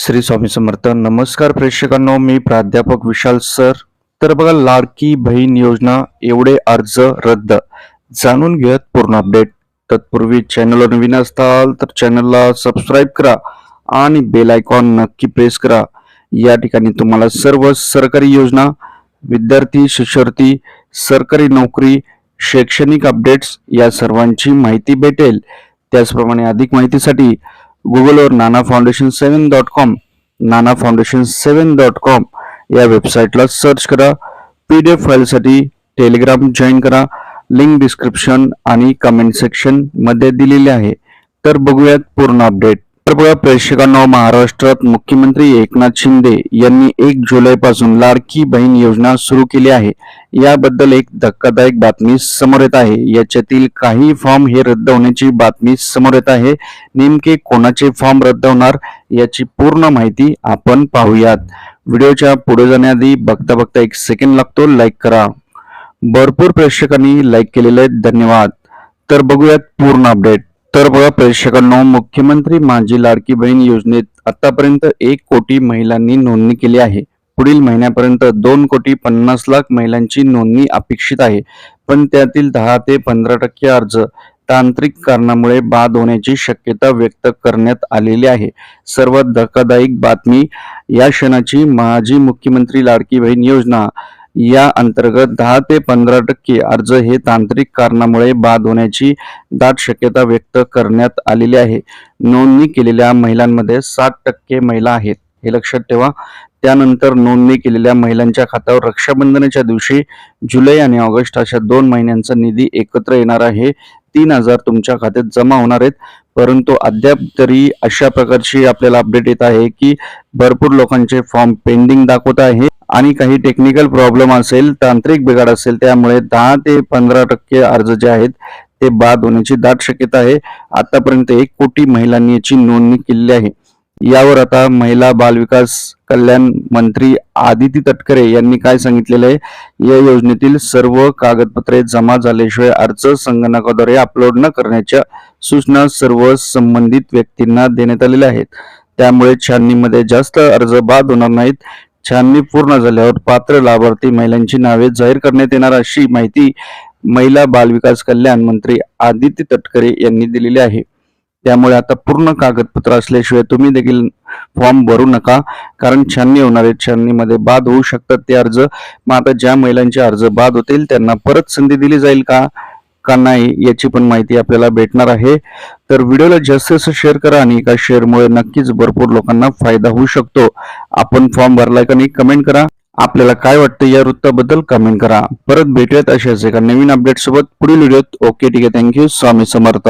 श्री स्वामी समर्थ. नमस्कार प्रेक्षकांनो मी प्राध्यापक विशाल सर. तर बघा लाडकी बहीण योजना एवढे अर्ज रद्द. जाणून घेत पूर्ण अपडेट तत्पूर्वी चॅनलवर नवीन असताल तर चॅनलला सबस्क्राईब करा आणि बेल आयकॉन नक्की प्रेस करा. या ठिकाणी तुम्हाला सर्व सरकारी योजना विद्यार्थी शिष्यवृत्ती सरकारी नोकरी शैक्षणिक अपडेट्स या सर्वांची माहिती भेटेल. त्याचप्रमाणे अधिक माहितीसाठी गुगलवर Nana foundation seven dot com Nana foundation seven dot com या वेबसाईटला सर्च करा. पी डी एफ फाईलसाठी टेलिग्राम जॉईन करा. लिंक डिस्क्रिप्शन आणि कमेंट सेक्शनमध्ये दिलेले आहे. तर बघूयात पूर्ण अपडेट तर बघा प्रेक्षकांना महाराष्ट्रात मुख्यमंत्री एकनाथ शिंदे यांनी एक जुलैपासून लाडकी बहीण योजना सुरू केली आहे. याबद्दल एक धक्कादायक बातमी समोर येत आहे. याच्यातील काही फॉर्म हे रद्द होण्याची बातमी समोर येत आहे. नेमके कोणाचे फॉर्म रद्द होणार याची पूर्ण माहिती आपण पाहूयात. व्हिडिओच्या पुढे जाण्याआधी बघता बघता एक सेकंड लागतो लाईक करा. भरपूर प्रेक्षकांनी लाईक केलेले आहेत. धन्यवाद. तर बघूयात पूर्ण अपडेट तर बघा प्रेक्षकांनो मुख्यमंत्री माझी लाडकी बहीण योजनेत आतापर्यंत एक कोटी महिलांनी नोंदणी केली आहे. पुढील महिन्यापर्यंत दोन कोटी पन्नास लाख महिलांची नोंदणी अपेक्षित आहे. पण त्यातील दहा ते पंधरा टक्के अर्ज तांत्रिक कारणामुळे बाद होण्याची शक्यता व्यक्त करण्यात आलेली आहे. सर्वात धक्कादायक बातमी या क्षणाची माजी मुख्यमंत्री लाडकी बहीण योजना. या अंतर्गत दहा ते पंधरा टक्के अर्ज हे तांत्रिक कारणामुळे बाद होण्याची दाट शक्यता व्यक्त करण्यात आलेली आहे. नोंदणी केलेल्या महिलांमध्ये साठ टक्के महिला आहेत. हे लक्षात ठेवा. त्यानंतर नोंदणी केलेल्या महिलांच्या खात्यावर रक्षाबंधनाच्या दिवशी जुलै आणि ऑगस्ट अशा दोन महिन्यांचा निधी एकत्र येणार आहे. तीन हजार तुमच्या खात्यात जमा होणार आहेत. परंतु अद्याप तरी अशा प्रकारची आपल्याला अपडेट येत आहे की भरपूर लोकांचे फॉर्म पेंडिंग दाखवत आहे. आणि काही टेक्निकल प्रॉब्लेम असेल तांत्रिक बिघाड असेल त्यामुळे दहा ते पंधरा टक्के अर्ज जे आहेत ते बाद होण्याची दाट शक्यता आहे. आतापर्यंत एक कोटी महिलांनी याची नोंदणी केलेली आहे. यावर आता महिला बालविकास कल्याण मंत्री आदिती तटकरे यांनी काय सांगितलेलं आहे या योजनेतील सर्व कागदपत्रे जमा झाल्याशिवाय अर्ज संगणकाद्वारे अपलोड न करण्याच्या सूचना सर्व संबंधित व्यक्तींना देण्यात आलेल्या आहेत. त्यामुळे छाननीमध्ये जास्त अर्ज बाद होणार नाहीत. छाननी पूर्ण झाल्यावर पात्र लाभार्थी महिलांची नावे जाहीर करण्यात येणार अशी माहिती महिला बालविकास कल्याण मंत्री आदित्य तटकरे यांनी दिलेली आहे. त्यामुळे आता पूर्ण कागदपत्र असल्याशिवाय तुम्ही देखील फॉर्म भरू नका कारण छाननी होणार आहे. छाननीमध्ये बाद होऊ शकतात ते अर्ज. मग आता ज्या महिलांचे अर्ज बाद होतील त्यांना परत संधी दिली जाईल का? का नाही याची पण माहिती आपल्याला भेटणार आहे. तर व्हिडिओला जास्त जास्त शेअर करा आणि एका शेअरमुळे नक्कीच भरपूर लोकांना फायदा होऊ शकतो. आपण फॉर्म भरलाय का नाही कमेंट करा. आपल्याला काय वाटतं या वृत्ताबद्दल कमेंट करा. परत भेटूयात अशाच एका नवीन अपडेट सोबत. पुढील व्हिडिओत. ओके ठीक आहे. Thank you Swami Samarth.